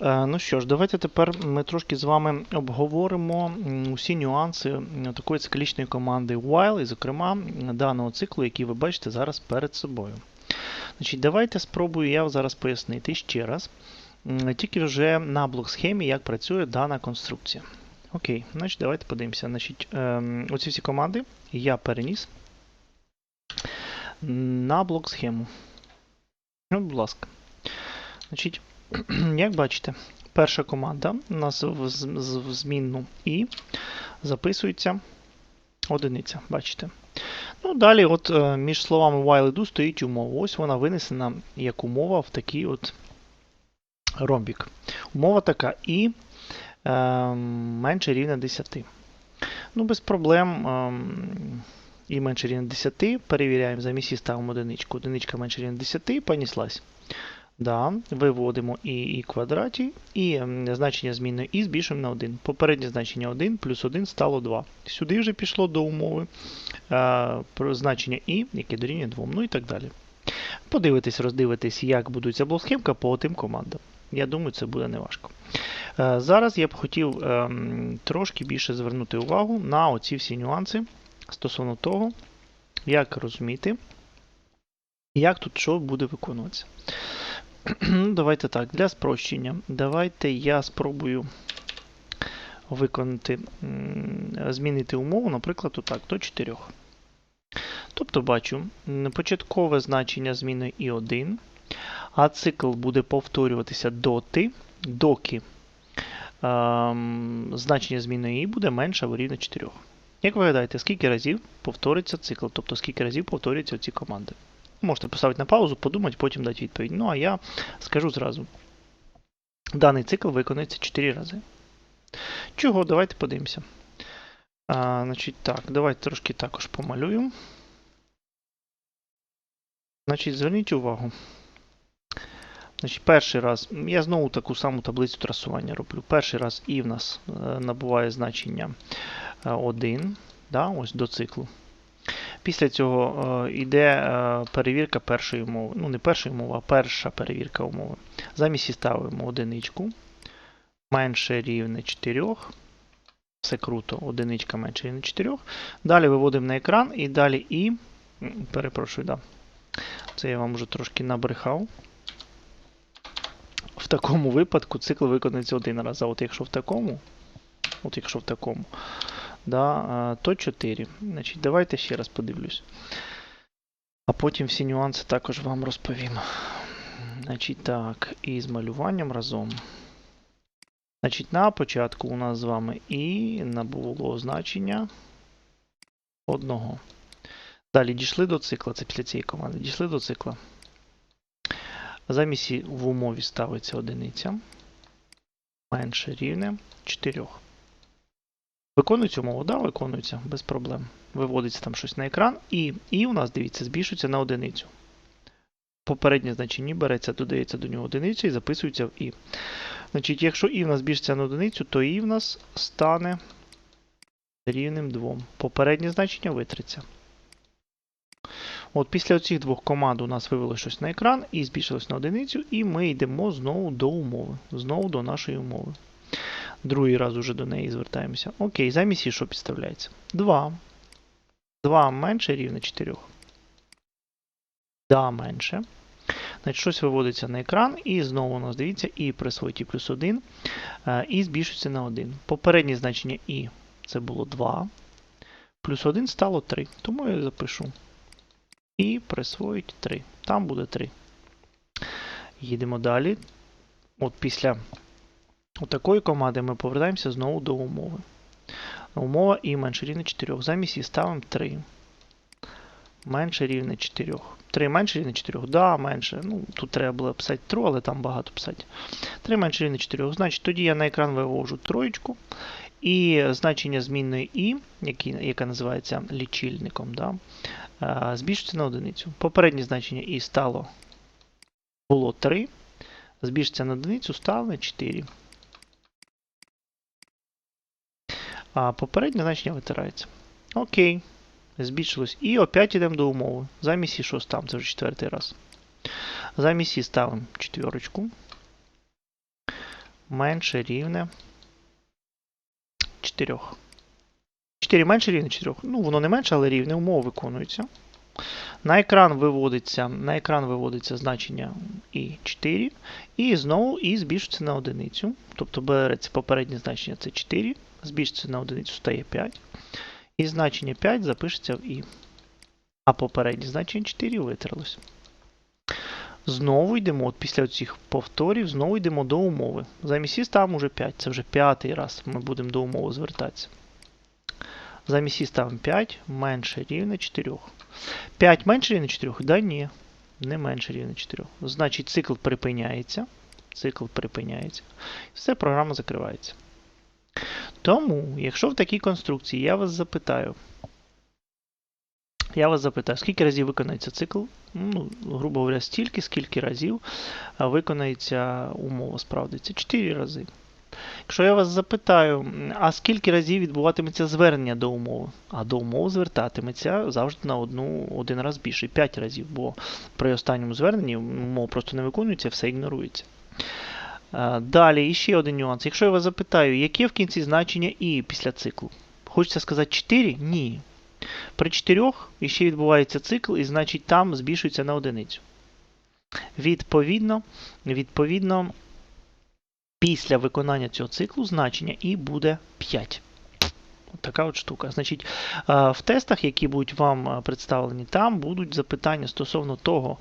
Е, Ну що ж, давайте тепер ми трошки з вами обговоримо усі нюанси такої циклічної команди while, і, зокрема, даного циклу, який ви бачите зараз перед собою. Значить, Давайте спробую я зараз пояснити ще раз, тільки вже на блок-схемі, як працює дана конструкція. Окей, значить, давайте подивимося. Значить, ем, оці всі команди я переніс на блок-схему. Ну, будь ласка. Значить, як бачите, перша команда у нас в, змінну і записується одиниця. Бачите? Ну, далі, от е, між словами while і do стоїть умова. Ось вона винесена як умова в такий от ромбік. Умова така і е, менше рівня 10. Ну, без проблем. ем, і менше рівня 10. Перевіряємо, замість і ставимо одиничку. Одиничка менше рівня 10, понеслась. Да, виводимо і, і квадраті, і ем, значення змінної і збільшуємо на 1. Попереднє значення 1 плюс 1 стало 2. Сюди вже пішло до умови е, про значення і, яке дорівнює 2, ну і так далі. Подивитись, роздивитись, як будується блок-схемка по тим командам. Я думаю, це буде неважко. Е, зараз я б хотів ем, трошки більше звернути увагу на оці всі нюанси стосовно того, як розуміти, як тут що буде виконуватися. Давайте так, для спрощення. Давайте я спробую виконати, змінити умову, наприклад, отак, до 4. Тобто бачу початкове значення зміни і 1, а цикл буде повторюватися доти, доки ем, значення зміни і буде менше або рівне 4. Як ви гадаєте, скільки разів повториться цикл, тобто скільки разів повторюються ці команди? Можете поставити на паузу, подумати, потім дати відповідь. Ну, а я скажу зразу. Даний цикл виконується 4 рази. Чого? Давайте подивимося. А, значить, так, давайте трошки також помалюю. Значить, зверніть увагу. Значить, перший раз, я знову таку саму таблицю трасування роблю. Перший раз і в нас е, набуває значення 1, да, ось до циклу. Після цього е, йде е, перевірка першої умови. Ну, не першої умови, а перша перевірка умови. Замість і ставимо одиничку. Менше рівне 4. Все круто, одиничка менше рівне 4. Далі виводимо на екран і далі і. Перепрошую, да. Це я вам вже трошки набрехав. В такому випадку цикл виконується один раз. А от якщо в такому, от якщо в такому, да, то 4. Значить, давайте ще раз подивлюсь. А потім всі нюанси також вам розповім. Значить, так, і з малюванням разом. Значить, на початку у нас з вами і набуло значення одного. Далі дійшли до цикла, це після цієї команди. Дійшли до цикла. Замість в умові ставиться одиниця. Менше рівне 4. Виконується умова? Да, виконується, без проблем. Виводиться там щось на екран, і і у нас, дивіться, збільшується на одиницю. Попереднє значення береться, додається до нього одиниця і записується в і. Значить, якщо і в нас збільшиться на одиницю, то і в нас стане рівним 2. Попереднє значення витриться. От Після цих двох команд у нас вивело щось на екран і збільшилось на одиницю, і ми йдемо знову до умови. Знову до нашої умови. Другий раз уже до неї звертаємося. Окей, замість і що підставляється? 2. 2 менше рівне 4. Да, менше. Значить, щось виводиться на екран, і знову у нас дивіться, і присвоїть і плюс 1, е, і збільшується на 1. Попереднє значення і це було 2. Плюс 1 стало 3. Тому я запишу. І присвоїть 3. Там буде 3. Їдемо далі. От після такої команди ми повертаємося знову до умови. Умова і менше рівне 4. Замість і ставимо 3. Менше рівне 4. 3 менше рівне 4. Да, менше. Ну, Тут треба було писати true, але там багато писати. 3 менше рівне 4. Значить, тоді я на екран вивожу троєчку. І значення змінної і, яка називається лічильником, да, збільшиться на одиницю. Попереднє значення і стало було 3. Збільшиться на одиницю, стало 4. А попереднє значення витирається. Окей. Збільшилось. І опять йдемо до умови. Замість і що ставимо? Це вже четвертий раз. Замість і ставимо четверочку. менше рівне 4. 4 менше рівне 4. Ну, воно не менше, але рівне умова виконується. На екран виводиться, на екран виводиться значення і 4. І знову і збільшується на одиницю. Тобто береться попереднє значення це 4, збільшується на одиницю стає 5. І значення 5 запишеться в і. А попереднє значення 4 витерлося. Знову йдемо, от після цих повторів, знову йдемо до умови. Замість і ставимо вже 5. Це вже п'ятий раз ми будемо до умови звертатися. Замість і ставимо 5 менше рівне 4. 5 менше рівне 4? Да ні. Не менше рівне 4. Значить, цикл припиняється. Цикл припиняється. Все, програма закривається. Тому, якщо в такій конструкції я вас запитаю, я вас запитаю, скільки разів виконається цикл? Ну, грубо говоря, стільки, скільки разів виконається умова, справдиться? 4 рази. Якщо я вас запитаю, а скільки разів відбуватиметься звернення до умови? А до умови звертатиметься завжди на одну, один раз більше, 5 разів, бо при останньому зверненні умова просто не виконується, все ігнорується. А, Далі, іще один нюанс. Якщо я вас запитаю, яке в кінці значення і після циклу? Хочеться сказати 4? Ні. При 4 іще відбувається цикл, і значить там збільшується на одиницю. Відповідно, відповідно, після виконання цього циклу значення і буде 5. Така от штука. Значить, е, в тестах, які будуть вам е, представлені, там будуть запитання стосовно того,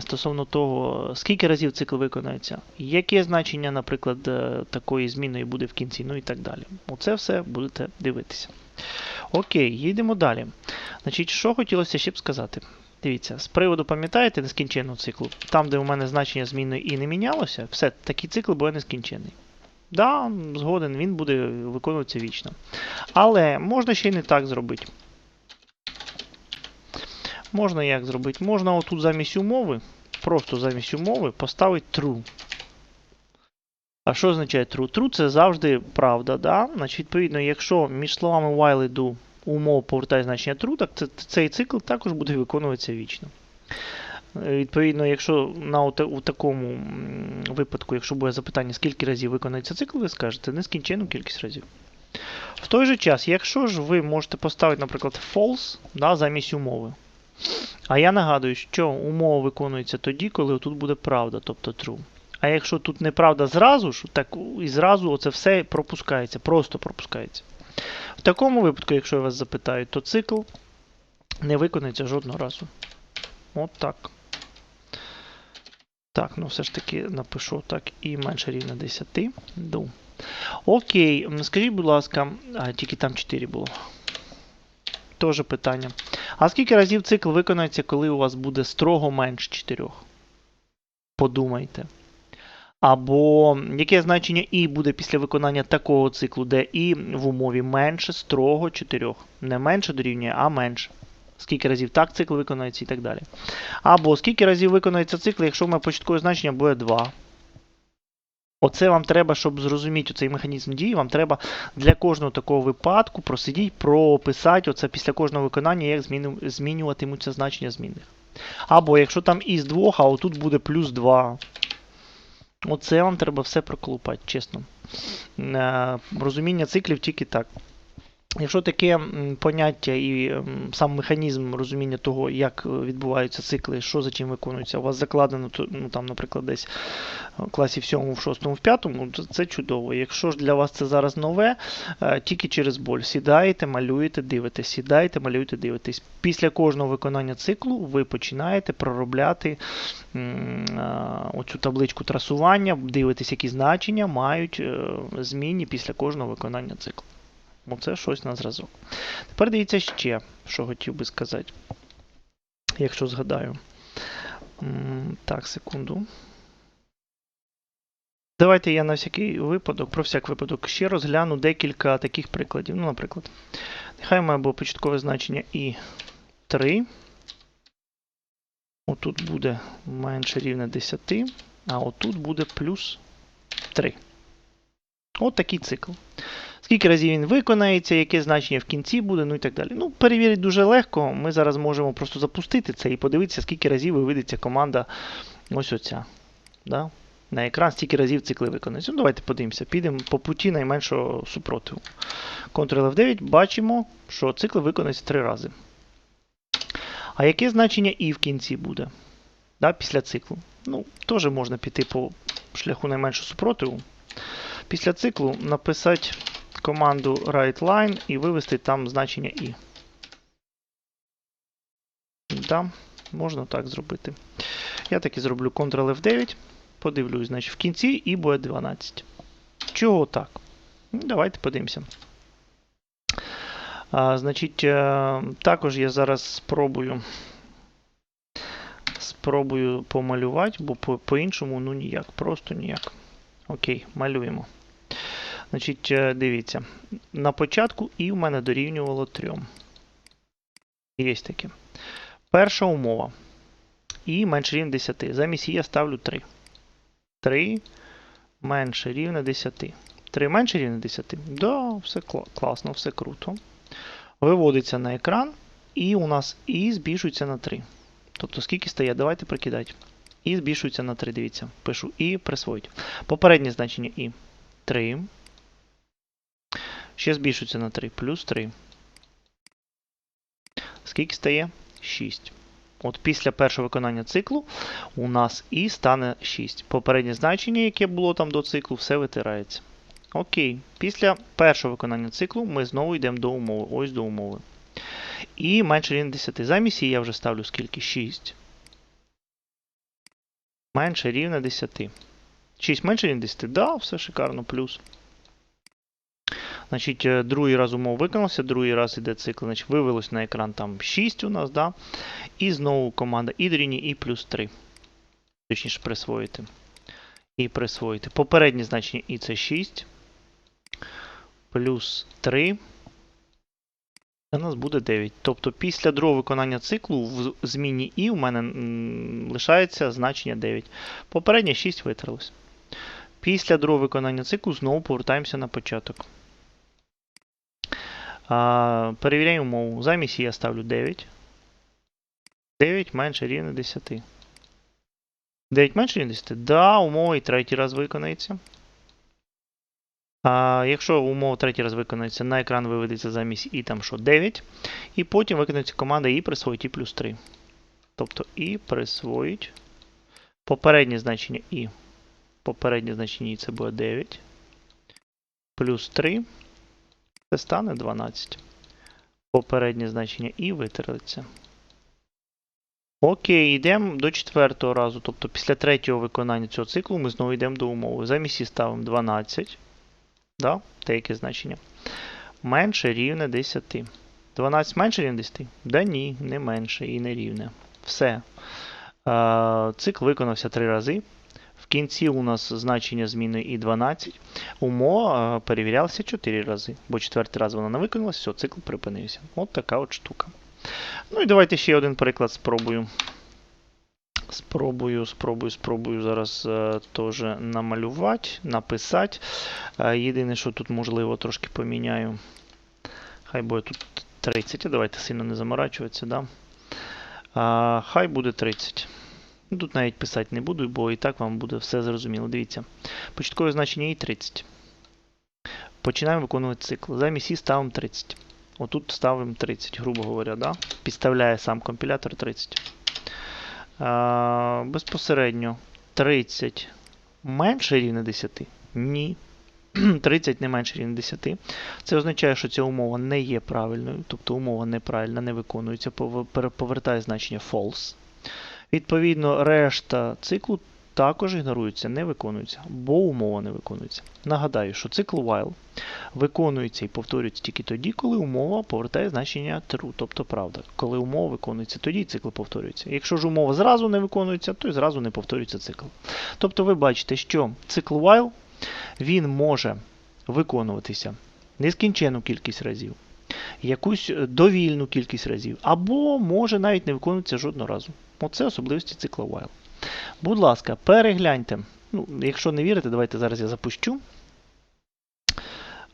стосовно того, скільки разів цикл виконається, яке значення, наприклад, е, такої зміни буде в кінці, ну і так далі. Оце все будете дивитися. Окей, їдемо далі. Значить, що хотілося ще б сказати? Дивіться, з приводу, пам'ятаєте, нескінченного циклу, там, де у мене значення зміни і не мінялося, все, такий цикл буде нескінченний. Да, згоден, він буде виконуватися вічно. Але можна ще й не так зробити. Можна як зробити? Можна отут замість умови, просто замість умови поставити true. А що означає true? True це завжди правда. Да? Значить, відповідно, якщо між словами while і do умова повертає значення true, так цей цикл також буде виконуватися вічно. Е, Відповідно, якщо на у, такому випадку, якщо буде запитання, скільки разів виконується цикл, ви скажете нескінченну кількість разів. В той же час, якщо ж ви можете поставити, наприклад, false да, замість умови. А я нагадую, що умова виконується тоді, коли тут буде правда, тобто true. А якщо тут неправда зразу ж, так і зразу оце все пропускається, просто пропускається. В такому випадку, якщо я вас запитаю, то цикл не виконується жодного разу. От так. Так, ну все ж таки напишу так і менше рівня 10. Ду. Окей, скажіть, будь ласка, а, тільки там 4 було. Тоже питання. А скільки разів цикл виконається, коли у вас буде строго менше 4? Подумайте. Або яке значення і буде після виконання такого циклу, де і в умові менше строго 4. Не менше дорівнює, а менше. Скільки разів так цикл виконується і так далі. Або скільки разів виконується цикл, якщо в мене початкове значення буде 2. Оце вам треба, щоб зрозуміти цей механізм дії, вам треба для кожного такого випадку просидіть, прописати оце після кожного виконання, як змінюватимуться значення змінних. Або якщо там із 2, а отут буде плюс 2. Оце вам треба все проколупати, чесно. Е, Розуміння циклів тільки так. Якщо таке поняття і сам механізм розуміння того, як е, відбуваються цикли, що за чим виконується, у вас закладено, ну, там, наприклад, десь в класі в 7, в 6, в 5, то це чудово. Якщо ж для вас це зараз нове, е, тільки через боль. Сідаєте, малюєте, дивитесь, сідаєте, малюєте, дивитесь. Після кожного виконання циклу ви починаєте проробляти е, оцю табличку трасування, дивитесь, які значення мають е, змінні після кожного виконання циклу. Оце щось на зразок. Тепер дивіться ще, що хотів би сказати. Якщо згадаю. Так, секунду. Давайте я на всякий випадок, про всяк випадок, ще розгляну декілька таких прикладів. Ну, наприклад, нехай має було початкове значення і 3. Отут буде менше рівне 10, а отут буде плюс 3. От такий цикл. Скільки разів він виконається, яке значення в кінці буде, ну і так далі. Ну, перевірити дуже легко. Ми зараз можемо просто запустити це і подивитися, скільки разів виведеться команда ось оця. Да? на екран, стільки разів цикли виконуються. Ну, давайте подивимося. Підемо по путі найменшого супротиву. Ctrl F9 бачимо, що цикли виконуються три рази. А яке значення і в кінці буде? Да, після циклу. Ну, теж можна піти по шляху найменшого супротиву. Після циклу написати команду writeLine і вивести там значення і. Да, можна так зробити. Я так і зроблю Ctrl F9. Подивлюсь, значить, в кінці і буде 12. Чого так? Ну, Давайте подивимося. А, Значить, е, також я зараз спробую. Спробую помалювати, бо по- по-іншому ну ніяк, просто ніяк. Окей, малюємо. Значить, е, дивіться. На початку і в мене дорівнювало 3. Є таке. Перша умова. І менше рівне 10. Замість і я ставлю 3. 3 менше рівне 10. 3 менше рівне 10. Да, все класно, все круто. Виводиться на екран, і у нас і збільшується на 3. Тобто, скільки стає? Давайте прикидати. І збільшується на 3, дивіться. Пишу і присвоїть. Попереднє значення і 3. Ще збільшується на 3, плюс 3. Скільки стає? 6. От після першого виконання циклу у нас і стане 6. Попереднє значення, яке було там до циклу, все витирається. Окей. Після першого виконання циклу ми знову йдемо до умови. Ось до умови. І менше рівне 10. Замість її я вже ставлю скільки? 6. Менше рівне 10. 6 менше рівне 10. Да, все шикарно, плюс. Значить, е, другий раз умов виконався, другий раз іде цикл. Значить, вивелось на екран там 6 у нас, да? І знову команда і дорівнює і плюс 3. Точніше, присвоїти. І присвоїти. Попереднє значення і це 6. Плюс 3. Це у нас буде 9. Тобто після другого виконання циклу в зміні і у мене лишається значення 9. Попереднє 6 витрилось. Після другого виконання циклу знову повертаємося на початок. А, перевіряємо умову. Замість я ставлю 9. 9 менше рівне 10. 9 менше рівне 10? Да, умова і третій раз виконається. А, якщо умова третій раз виконується, на екран виведеться замість і там що 9. І потім виконується команда і присвоїть і плюс 3. Тобто і присвоїть. Попереднє значення і. Попереднє значення і це буде 9. Плюс 3. Це стане 12. Попереднє значення і витереться. Окей, йдемо до четвертого разу. Тобто після третього виконання цього циклу ми знову йдемо до умови. Замість і ставимо 12. Да? Те яке значення. Менше рівне 10. 12 менше рівне 10? Да ні, не менше і не рівне. Все. Е, цикл виконався 3 рази. Кінці у нас значення зміни і 12. Умова е, перевірялася 4 рази, бо четвертий раз вона не виконалася, все, цикл припинився. От така от штука. Ну і давайте ще один приклад спробую. Спробую, спробую, спробую зараз е, теж намалювати, написати. Е, єдине, що тут можливо трошки поміняю. Хай буде тут 30, давайте сильно не заморачуватися, да? А, хай буде 30. Ну, Тут навіть писати не буду, бо і так вам буде все зрозуміло. Дивіться. Початкове значення і 30. Починаємо виконувати цикл. Замість і ставимо 30. Отут ставимо 30, грубо говоря, да? підставляє сам компілятор 30. А, безпосередньо 30 менше рівне 10? Ні. 30 не менше рівне 10. Це означає, що ця умова не є правильною, тобто умова неправильна, не виконується, повертає значення false. Відповідно, решта циклу також ігнорується, не виконується, бо умова не виконується. Нагадаю, що цикл while виконується і повторюється тільки тоді, коли умова повертає значення true, тобто правда. Коли умова виконується, тоді цикл повторюється. Якщо ж умова зразу не виконується, то й зразу не повторюється цикл. Тобто ви бачите, що цикл while він може виконуватися нескінченну кількість разів, якусь е, довільну кількість разів, або може навіть не виконуватися жодного разу. Оце особливості цикла while. Будь ласка, перегляньте. Ну, якщо не вірите, давайте зараз я запущу.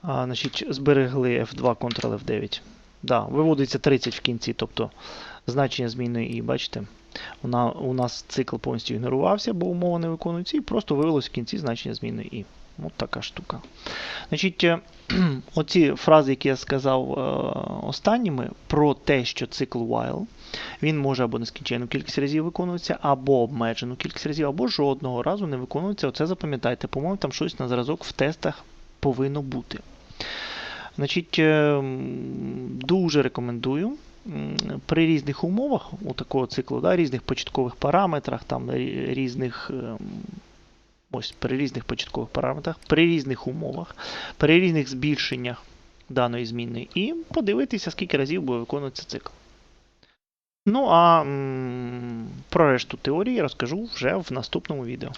А, значить, зберегли F2 Ctrl F9. Да, виводиться 30 в кінці, тобто значення змінної і, бачите, вона, у нас цикл повністю ігнорувався, бо умова не виконується, і просто виявилось в кінці значення змінної і. От така штука. Значить, е, оці фрази, які я сказав е, останніми, про те, що цикл while, він може або нескінченну кількість разів виконуватися, або обмежену кількість разів, або жодного разу не виконується. Оце запам'ятайте, по-моєму, там щось на зразок в тестах повинно бути. Значить, е, дуже рекомендую при різних умовах у такого циклу, да, різних початкових параметрах, там різних. Ось при різних початкових параметрах, при різних умовах, при різних збільшеннях даної зміни, і подивитися, скільки разів буде виконуватися цикл. Ну а м, про решту теорії розкажу вже в наступному відео.